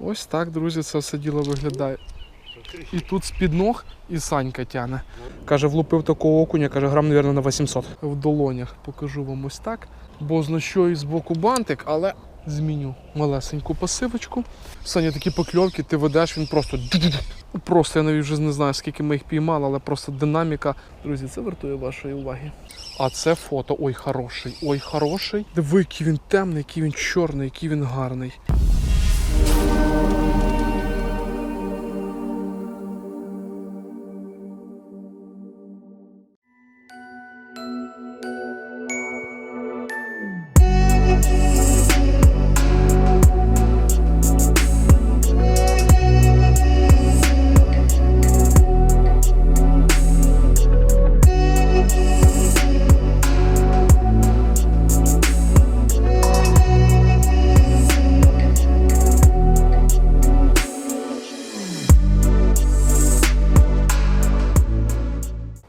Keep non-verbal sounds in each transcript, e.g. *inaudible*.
Ось так, друзі, це все діло виглядає. І тут з-під ног і Санька тяне. Каже, влупив такого окуня, каже, грам, мабуть, на 800. В долонях покажу вам ось так. Бо знощою з боку бантик, але зміню малесеньку пасивочку. Саня, такі покльовки, ти ведеш, він просто. Просто я навіть вже не знаю, скільки ми їх піймали, але просто динаміка. Друзі, це вартує вашої уваги. А це фото. Ой, хороший, ой, хороший. Диви, який він темний, який він чорний, який він гарний.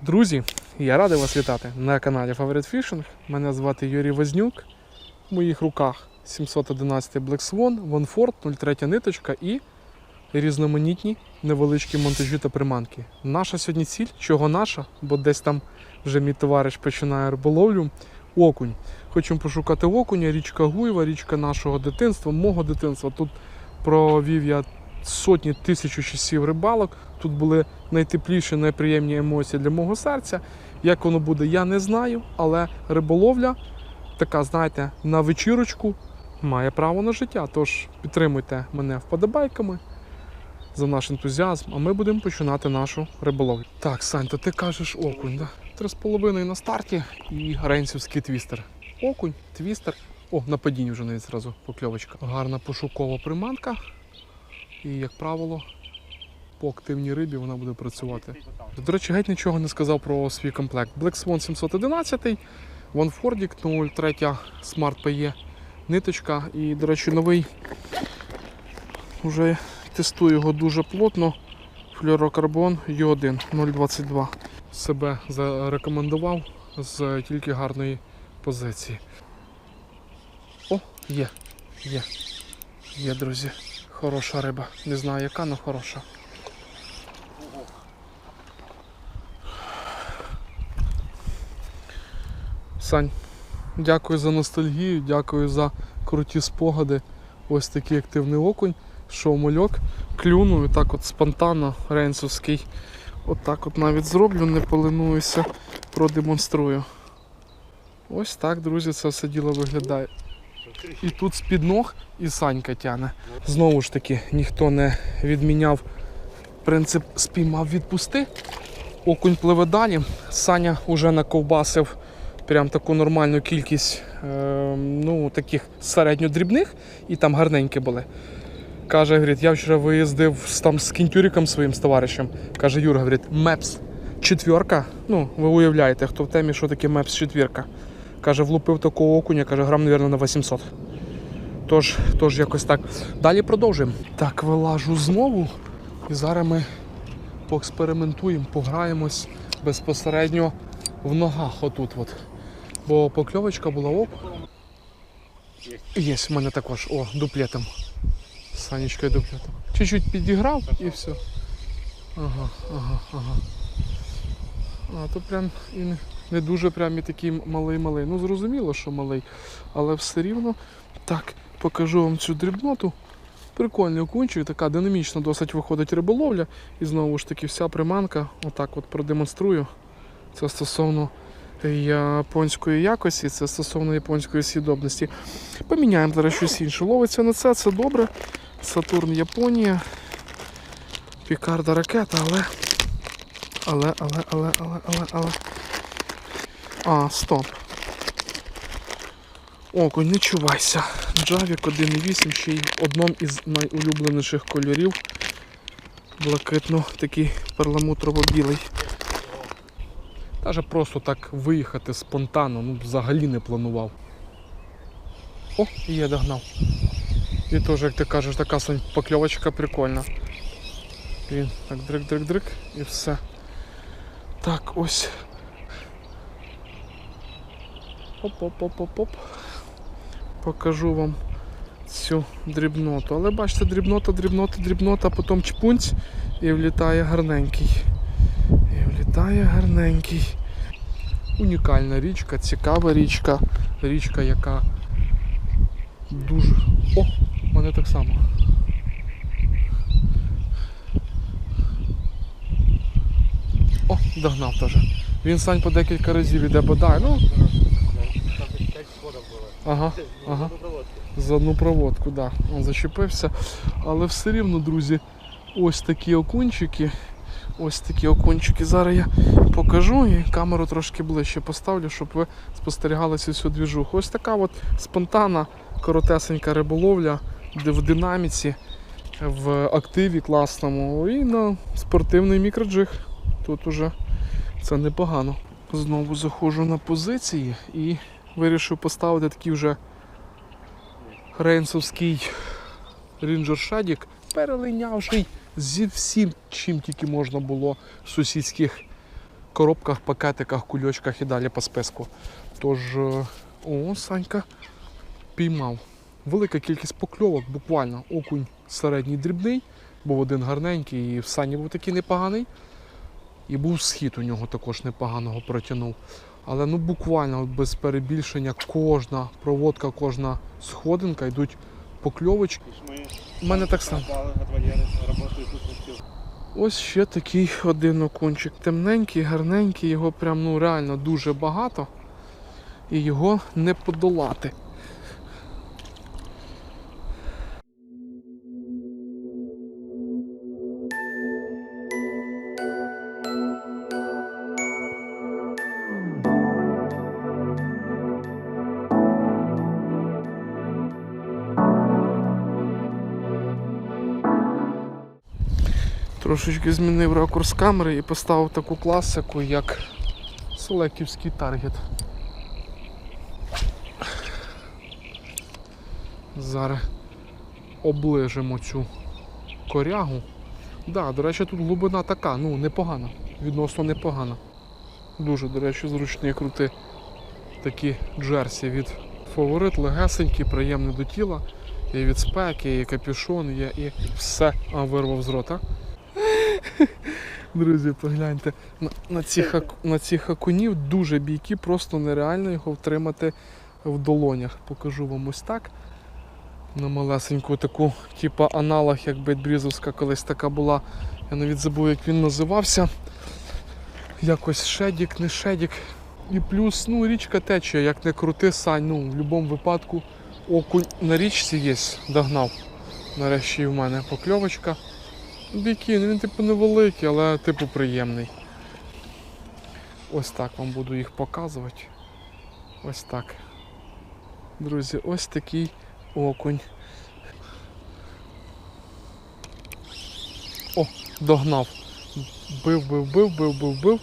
Друзі, я радий вас вітати на каналі Favorite Fishing. Мене звати Юрій Вознюк. В моїх руках 711 Black Swan, One 03 ниточка і різноманітні невеличкі монтажі та приманки. Наша сьогодні ціль, чого наша, бо десь там вже мій товариш починає риболовлю. Окунь. Хочемо пошукати окуня, річка Гуєва, річка нашого дитинства, мого дитинства. Тут провів я сотні тисячу часів рибалок. Тут були найтепліші, найприємні емоції для мого серця. Як воно буде, я не знаю, але риболовля така, знаєте, на вечірочку має право на життя. Тож підтримуйте мене вподобайками за наш ентузіазм, а ми будемо починати нашу риболовлю. Так, Сань, то ти кажеш окунь, да? Три з половиною на старті і рейнсівський твістер. Окунь, твістер. О, на падінні вже навіть зразу покльовочка. Гарна пошукова приманка. І, як правило, по активній рибі вона буде працювати. До речі, геть нічого не сказав про свій комплект. Black Swan 711, One Fordic 03 Smart PE ниточка. І, до речі, новий вже тестую його дуже плотно. Флюорокарбон U1 022. Себе зарекомендував з тільки гарної позиції. О, є, є, є, друзі. Хороша риба. Не знаю яка, але хороша. Сань, дякую за ностальгію, дякую за круті спогади. Ось такий активний окунь. Шов мальок. Клюну і так от спонтанно рейнсовський. От так от навіть зроблю, не полинуюся, продемонструю. Ось так, друзі, це все діло виглядає. І тут з-під ног і Санька тяне. Знову ж таки, ніхто не відміняв принцип спіймав відпусти. Окунь пливе далі. Саня вже наковбасив прям таку нормальну кількість е, ну, таких середньодрібних і там гарненькі були. Каже, говорить, я вчора виїздив там, з кінтюриком своїм з товаришем. Каже, Юра, говорить, Мепс четвірка. Ну, ви уявляєте, хто в темі, що таке Мепс четвірка. Каже, влупив такого окуня, каже, грам, мабуть, на 800. Тож, тож якось так. Далі продовжуємо. Так, вилажу знову. І зараз ми поекспериментуємо, пограємось безпосередньо в ногах отут. От. Бо покльовочка була оп. Є, в мене також. О, дуплетом. Санечкою дуплетом. Чуть-чуть підіграв і все. Ага, ага, ага. А то прям і не, не дуже прям і такий малий-малий. Ну зрозуміло, що малий, але все рівно. Так, покажу вам цю дрібноту. Прикольний окунчик, така динамічна досить виходить риболовля. І знову ж таки вся приманка, отак от продемонструю. Це стосовно японської якості, це стосовно японської свідомості. Поміняємо зараз щось інше. Ловиться на це, це добре. Сатурн Японія. Пікарда ракета, але. Але, але, але, але, але, але. А, стоп. Окунь, не чувайся. Джавік 1.8 ще й в одному із найулюбленіших кольорів. Блакитно такий перламутрово-білий. Даже просто так виїхати спонтанно, ну взагалі не планував. О, і я догнав. І теж, як ти кажеш, така покльовочка прикольна. Він так дрик-дрик-дрик і все. Так, ось. Оп-оп-оп-оп-оп. Покажу вам цю дрібноту. Але бачите, дрібнота, дрібнота, дрібнота, потім чпунць і влітає гарненький. І влітає гарненький. Унікальна річка, цікава річка. Річка, яка дуже. О! Мене так само. О, догнав теж. Він сань по декілька разів іде бодай. Ну, ага, ага. За одну проводку, да. Зачепився. Але все рівно, друзі, ось такі окунчики. Ось такі окунчики. Зараз я покажу і камеру трошки ближче поставлю, щоб ви спостерігали цю всю двіжуху. Ось така от спонтанна, коротесенька риболовля, де в динаміці, в активі класному і на спортивний мікроджиг. Тут уже це непогано. Знову заходжу на позиції і вирішив поставити такий вже рейнсовський рінджер шадік, перелинявший зі всім, чим тільки можна було в сусідських коробках, пакетиках, кульочках і далі по списку. Тож, е, о, Санька піймав. Велика кількість покльовок, буквально окунь середній дрібний, був один гарненький, і в сані був такий непоганий. І був схід у нього також непоганого протягнув. Але ну буквально без перебільшення кожна проводка, кожна сходинка йдуть покльовочки. У мене так само. Ось ще такий один окунчик. Темненький, гарненький, його прям ну реально дуже багато. І його не подолати. Трошечки змінив ракурс камери і поставив таку класику, як селеківський таргет. Зараз оближимо цю корягу. Да, до речі, тут глибина така, ну непогана, відносно непогана. Дуже, до речі, зручні крути такі джерсі від фаворит, легесенькі, приємні до тіла. І від спеки, і капюшон є, і все. Вирвав з рота. *laughs* Друзі, погляньте, на, на, цих, ак- на цих окунів дуже бійкі, просто нереально його втримати в долонях. Покажу вам ось так. На малесеньку таку, типу аналог, як бейтбрізовська колись така була. Я навіть забув, як він називався. Якось шедік, не шедік. І плюс, ну, річка тече, як не крути, сань, ну, в будь-якому випадку окунь на річці є, догнав. Нарешті і в мене покльовочка. Бійки, ну він типу невеликий, але типу приємний. Ось так вам буду їх показувати. Ось так. Друзі, ось такий окунь. О, догнав. Бив, бив, бив, бив, бив, бив.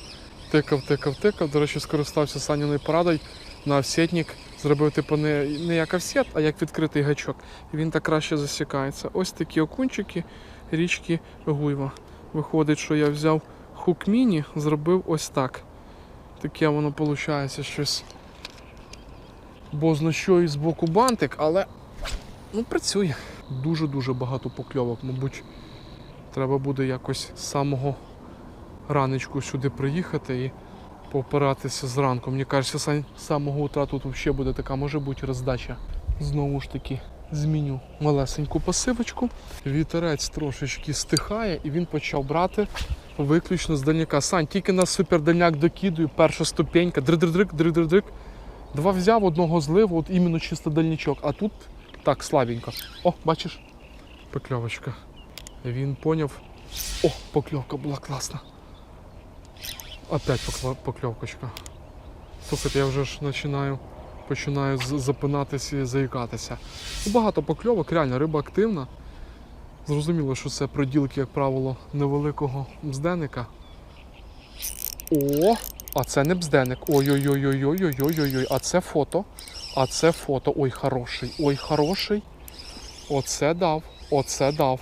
Тикав, тикав, тикав. До речі, скористався Саніною порадою на офсетник. Зробив типу не, не як офсет, а як відкритий гачок. І він так краще засікається. Ось такі окунчики річки Гуйва. Виходить, що я взяв хук міні, зробив ось так. Таке воно виходить щось. Бо що і з боку бантик, але ну, працює. Дуже-дуже багато покльовок, мабуть. Треба буде якось з самого ранечку сюди приїхати і поопиратися зранку. Мені кажеться, з самого утра тут взагалі буде така, може бути, роздача. Знову ж таки, зміню малесеньку пасивочку. Вітерець трошечки стихає і він почав брати виключно з дальняка. Сань, тільки на супердальняк докидую, перша ступенька, дрик-дрик-дрик, дрик-дрик-дрик. Два взяв, одного злив, от іменно чисто дальнячок. А тут так слабенько. О, бачиш? Покльовочка. Він поняв. О, покльовка була класна. Опять покльовочка. Слухайте, я вже ж починаю, починаю запинатися і заїкатися. Багато покльовок, реально, риба активна. Зрозуміло, що це проділки, як правило, невеликого бзденника. О, а це не бзденник. Ой-ой-ой-ой-ой-ой-ой-ой. А це фото. А це фото. Ой, хороший. Ой, хороший. Оце дав. Оце дав.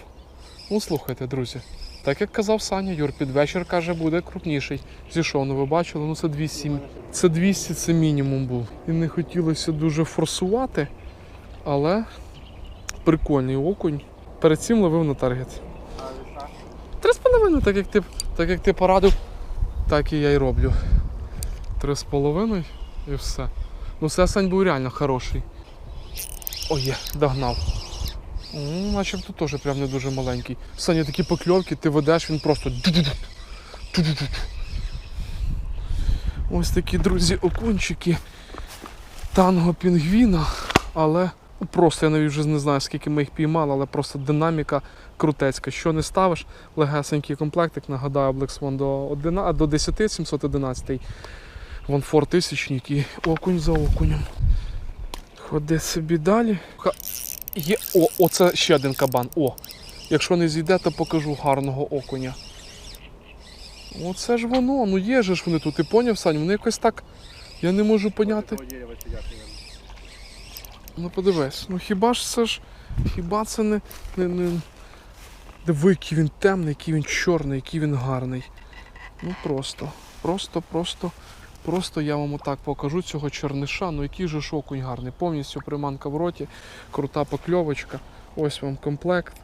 Ну, слухайте, друзі. Так як казав Саня, Юр, під вечір каже, буде крупніший. Зійшов, ну ви бачили, ну це 200. Це 200, це мінімум був. І не хотілося дуже форсувати, але прикольний окунь. Перед цим ловив на таргет. Три з половиною, так як ти, так як ти порадив, так і я й роблю. Три з половиною і все. Ну це Сань був реально хороший. О, є, догнав. Ну, начебто теж прям не дуже маленький. Саня такі покльовки, ти ведеш, він просто. Ось такі, друзі, окунчики. Танго пінгвіна, але ну, просто я навіть вже не знаю, скільки ми їх піймали, але просто динаміка крутецька. Що не ставиш, легесенький комплектик, нагадаю, Black Swan до, 11, до 10 711 Вон 4000 і окунь за окунем. Ходи собі далі. Є. О, оце ще один кабан. О! Якщо не зійде, то покажу гарного окуня. Оце ж воно, ну є же ж вони тут, ти поняв, Сань? Вони якось так. Я не можу поняти. Ну подивись, ну хіба ж це ж. Хіба це не. не, не... Диви, який він темний, який він чорний, який він гарний. Ну просто, просто, просто, просто я вам отак покажу цього чорниша. Ну який же ж окунь гарний. Повністю приманка в роті, крута покльовочка. Ось вам комплект,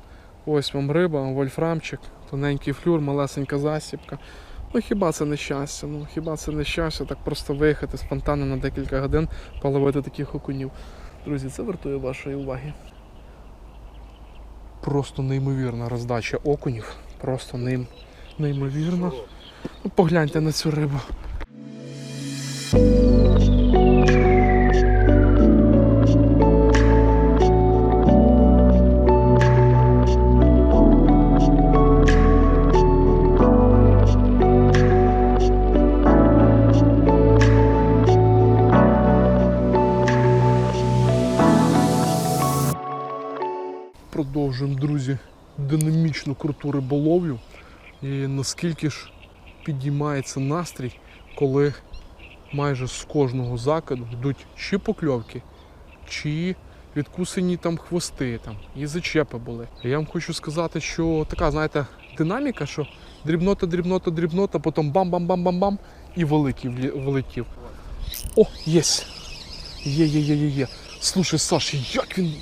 ось вам риба, вольфрамчик, тоненький флюр, малесенька засібка. Ну хіба це не щастя? Ну хіба це не щастя, так просто виїхати спонтанно на декілька годин половити таких окунів. Друзі, це вартує вашої уваги. Просто неймовірна роздача окунів. Просто неймовірна. Ну, погляньте на цю рибу. Круту риболовлю. І наскільки ж підіймається настрій, коли майже з кожного закиду йдуть чи покльовки, чи відкусені там хвости, там, і зачепи були. Я вам хочу сказати, що така, знаєте, динаміка, що дрібнота, дрібнота, дрібнота, потім бам-бам-бам-бам-бам і великий влетів. О, єсть! Є, є, є, є, є. Слушай, Саш, як він.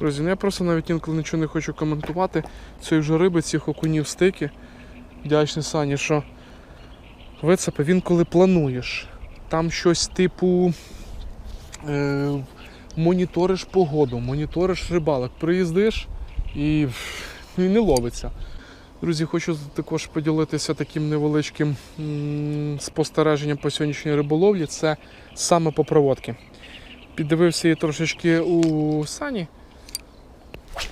Друзі, ну я просто навіть інколи нічого не хочу коментувати. Цієї вже риби, цих окунів стики. Вдячний Сані, що вицепи він коли плануєш. Там щось типу е, моніториш погоду, моніториш рибалок, приїздиш і, і не ловиться. Друзі, хочу також поділитися таким невеличким спостереженням по сьогоднішній риболовлі. Це саме по проводки. Піддивився її трошечки у Сані.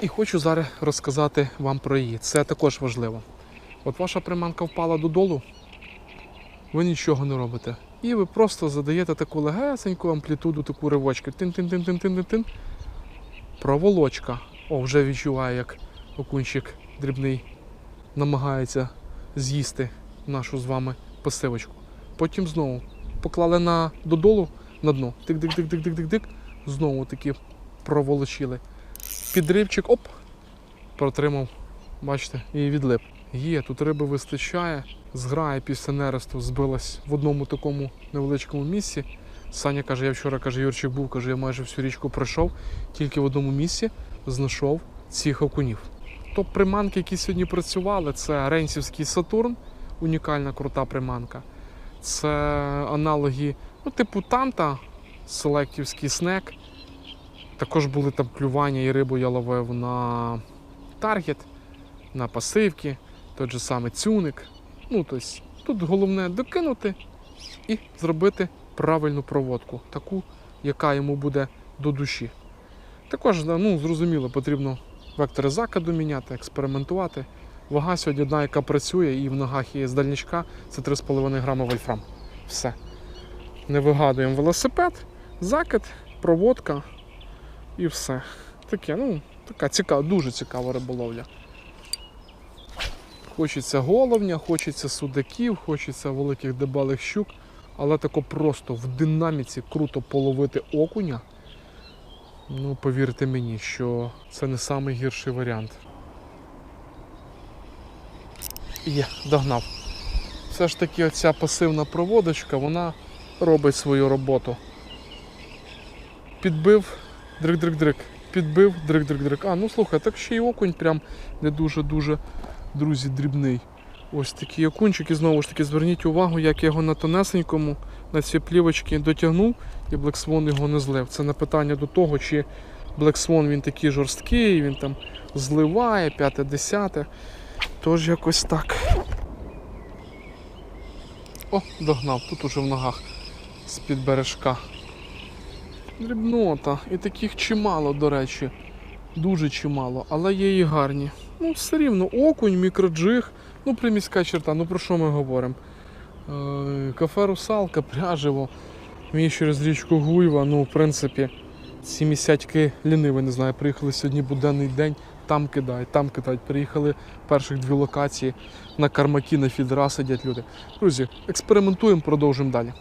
І хочу зараз розказати вам про її. Це також важливо. От ваша приманка впала додолу, ви нічого не робите. І ви просто задаєте таку легесеньку амплітуду, таку ривочку. Тин-тин-тин-тин-тин-тин. Проволочка. О, вже відчуваю, як окунчик дрібний намагається з'їсти нашу з вами пасивочку. Потім знову поклали на додолу на дно. Тик-тик-тик-тик-тик-тик. Знову таки проволочили підривчик, оп, протримав, бачите, і відлип. Є, тут риби вистачає. Зграя після нересту збилась в одному такому невеличкому місці. Саня каже, я вчора каже, Юрчик був, каже, я майже всю річку пройшов, тільки в одному місці знайшов цих окунів. Топ приманки, які сьогодні працювали, це Рейнсівський Сатурн, унікальна крута приманка. Це аналоги, ну, типу Танта, селектівський снек. Також були там клювання і рибу я ловив на таргет, на пасивки, той же самий цюник. Ну, тобто, тут головне докинути і зробити правильну проводку, таку, яка йому буде до душі. Також, ну, зрозуміло, потрібно вектори закиду міняти, експериментувати. Вага сьогодні одна, яка працює, і в ногах є з дальничка, це 3,5 грами вольфрам. Все. Не вигадуємо велосипед, закид, проводка і все. Таке, ну, така цікава, дуже цікава риболовля. Хочеться головня, хочеться судаків, хочеться великих дебалих щук, але тако просто в динаміці круто половити окуня. Ну, повірте мені, що це не найгірший варіант. Є, догнав. Все ж таки оця пасивна проводочка, вона робить свою роботу. Підбив Дрик-дрик-дрик. Підбив, дрик-дрик-дрик. А, ну слухай, так ще й окунь прям не дуже-дуже, друзі, дрібний. Ось такі окунчики, знову ж таки, зверніть увагу, як я його на тонесенькому, на ці плівочки дотягнув, і Black Swan його не злив. Це не питання до того, чи Black Swan він такий жорсткий, він там зливає, п'яте, десяте. Тож якось так. О, догнав, тут уже в ногах з-під бережка. Дрібнота. І таких чимало, до речі. Дуже чимало, але є і гарні. Ну, все рівно, окунь, мікроджиг, ну приміська черта, ну про що ми говоримо? Е, кафе Русалка, пряжево, мій через річку Гуйва, ну, в принципі, ці місятьки ліниви, не знаю, приїхали сьогодні буденний день, там кидають, там кидають. Приїхали перших дві локації на Кармакі, на Фідера сидять люди. Друзі, експериментуємо, продовжимо далі.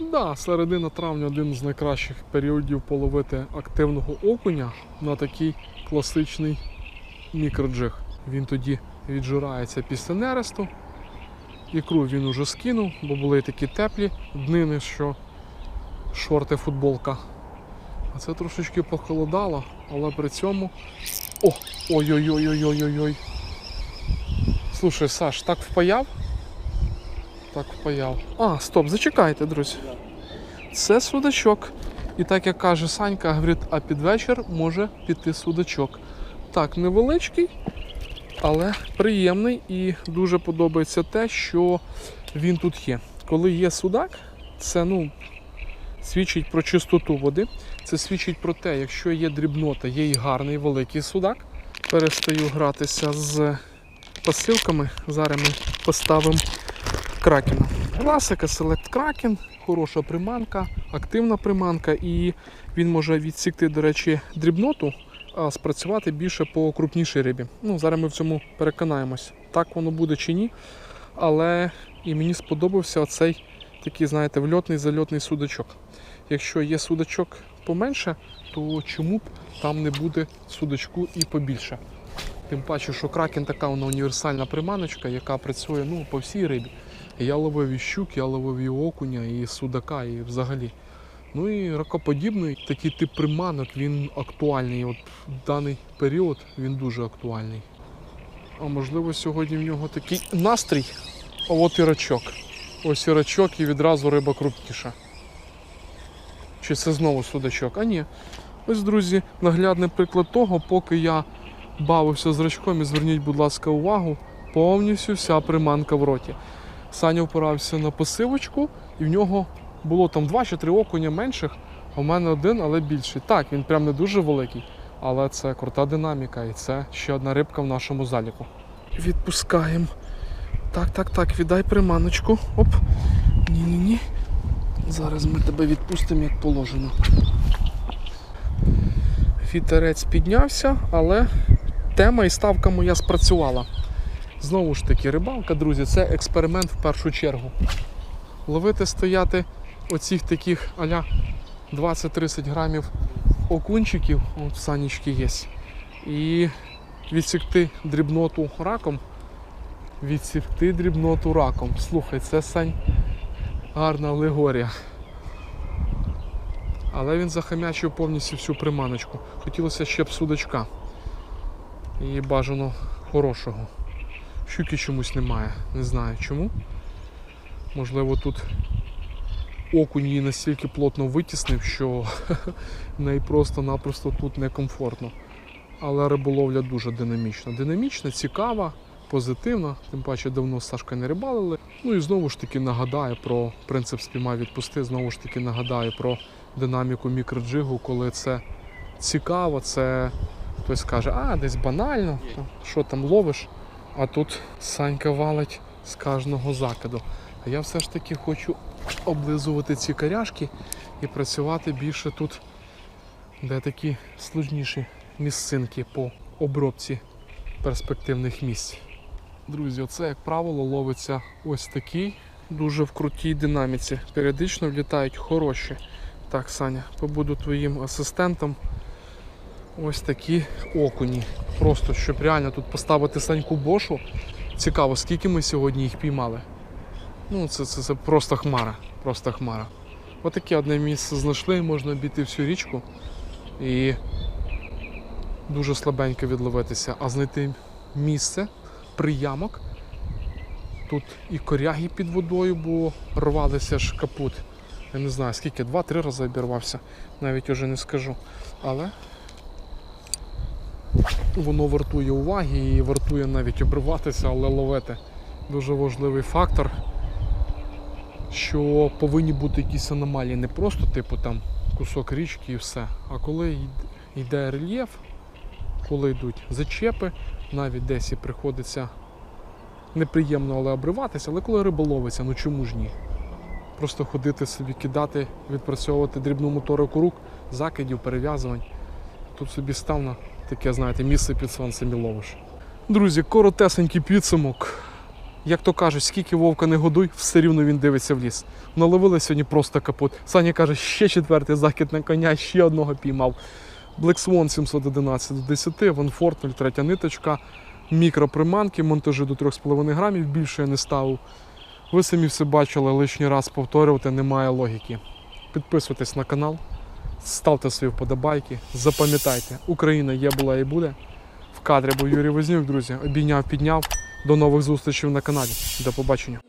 Да, середина травня один з найкращих періодів половити активного окуня на такий класичний мікроджиг. Він тоді віджирається після нересту. Ікру він уже скинув, бо були такі теплі днини, що шорти, футболка. А це трошечки похолодало, але при цьому. О! Ой-ой-ой-ой-ой-ой-ой. Слушай, Саш, так впаяв? Так впаяв. А, стоп, зачекайте, друзі. Це судачок. І так як каже Санька, говорить, а під вечір може піти судачок. Так, невеличкий, але приємний і дуже подобається те, що він тут є. Коли є судак, це ну, свідчить про чистоту води. Це свідчить про те, якщо є дрібнота, є і гарний великий судак. Перестаю гратися з посилками. Зараз ми поставимо кракена. Класика Select Kraken, хороша приманка, активна приманка, і він може відсікти, до речі, дрібноту, а спрацювати більше по крупнішій рибі. Ну, зараз ми в цьому переконаємось, так воно буде чи ні. Але і мені сподобався оцей такий, знаєте, вльотний зальотний судачок. Якщо є судачок поменше, то чому б там не буде судачку і побільше? Тим паче, що кракен така вона універсальна приманочка, яка працює ну, по всій рибі. Я ловив і щук, я ловив і окуня, і судака, і взагалі. Ну і ракоподібний такий тип приманок, він актуальний. От в даний період він дуже актуальний. А можливо, сьогодні в нього такий настрій. А от і рачок. Ось і рачок, і відразу риба крупніша. Чи це знову судачок? А ні. Ось, друзі, наглядний приклад того, поки я бавився з рачком, і зверніть, будь ласка, увагу, повністю вся приманка в роті. Саня впирався на посивочку, і в нього було там два чи три окуня менших, а в мене один, але більший. Так, він прям не дуже великий, але це крута динаміка, і це ще одна рибка в нашому заліку. Відпускаємо. Так, так, так, віддай приманочку. Оп. Ні-ні-ні. Зараз ми тебе відпустимо як положено. Вітерець піднявся, але тема і ставка моя спрацювала. Знову ж таки, рибалка, друзі, це експеримент в першу чергу. Ловити стояти оцих таких аля 20-30 грамів окунчиків, от в санічки є. І відсікти дрібноту раком. Відсікти дрібноту раком. Слухай, це сань гарна алегорія. Але він захамячив повністю всю приманочку. Хотілося ще б судачка. І бажано хорошого. Щуки чомусь немає. Не знаю чому. Можливо, тут окунь її настільки плотно витіснив, що *laughs* в неї просто-напросто тут некомфортно. Але риболовля дуже динамічна. Динамічна, цікава, позитивна. Тим паче давно з Сашкою не рибалили. Ну і знову ж таки нагадаю про принцип спіймай відпусти. Знову ж таки нагадаю про динаміку мікроджигу, коли це цікаво, це хтось каже, а десь банально, що там ловиш. А тут Санька валить з кожного закиду. А я все ж таки хочу облизувати ці коряшки і працювати більше тут, де такі сложніші місцинки по обробці перспективних місць. Друзі, оце, як правило, ловиться ось такий, дуже в крутій динаміці. Періодично влітають хороші. Так, Саня, побуду твоїм асистентом. Ось такі окуні. Просто щоб реально тут поставити саньку бошу. Цікаво, скільки ми сьогодні їх піймали. Ну, це, це, це просто хмара. Просто хмара. Отаке одне місце знайшли, можна обійти всю річку і дуже слабенько відловитися, а знайти місце, приямок. Тут і коряги під водою, бо рвалися ж капут. Я не знаю скільки, два-три рази обірвався, навіть уже не скажу. Але воно вартує уваги і вартує навіть обриватися, але ловити. Дуже важливий фактор, що повинні бути якісь аномалії, не просто типу там кусок річки і все. А коли йде рельєф, коли йдуть зачепи, навіть десь і приходиться неприємно, але обриватися, але коли риба ловиться, ну чому ж ні? Просто ходити собі, кидати, відпрацьовувати дрібну моторику рук, закидів, перев'язувань. Тут собі став на таке, знаєте, місце під сонцем і ловиш. Друзі, коротесенький підсумок. Як то кажуть, скільки вовка не годуй, все рівно він дивиться в ліс. Наловили сьогодні просто капут. Саня каже, ще четвертий закид на коня, ще одного піймав. Black Swan 711 до 10, Ванфорт 03 ниточка, мікроприманки, монтажі до 3,5 грамів, більше я не ставив. Ви самі все бачили, лишній раз повторювати немає логіки. Підписуйтесь на канал, ставте свої вподобайки, запам'ятайте, Україна є, була і буде. В кадрі був Юрій Вознюк, друзі. Обійняв, підняв. До нових зустрічей на каналі. До побачення.